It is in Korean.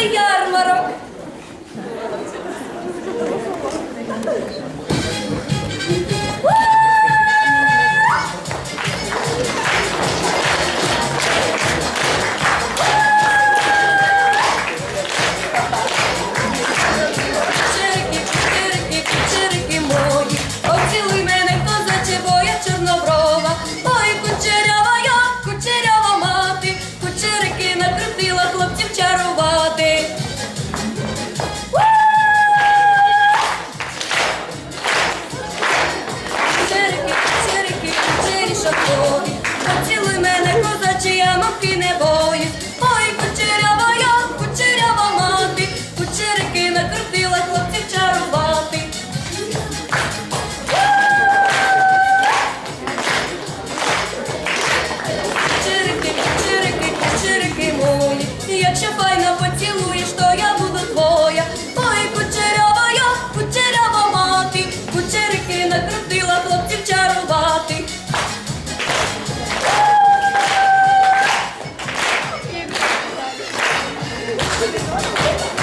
ярмарок. 어, 어, 어, 어, えっ?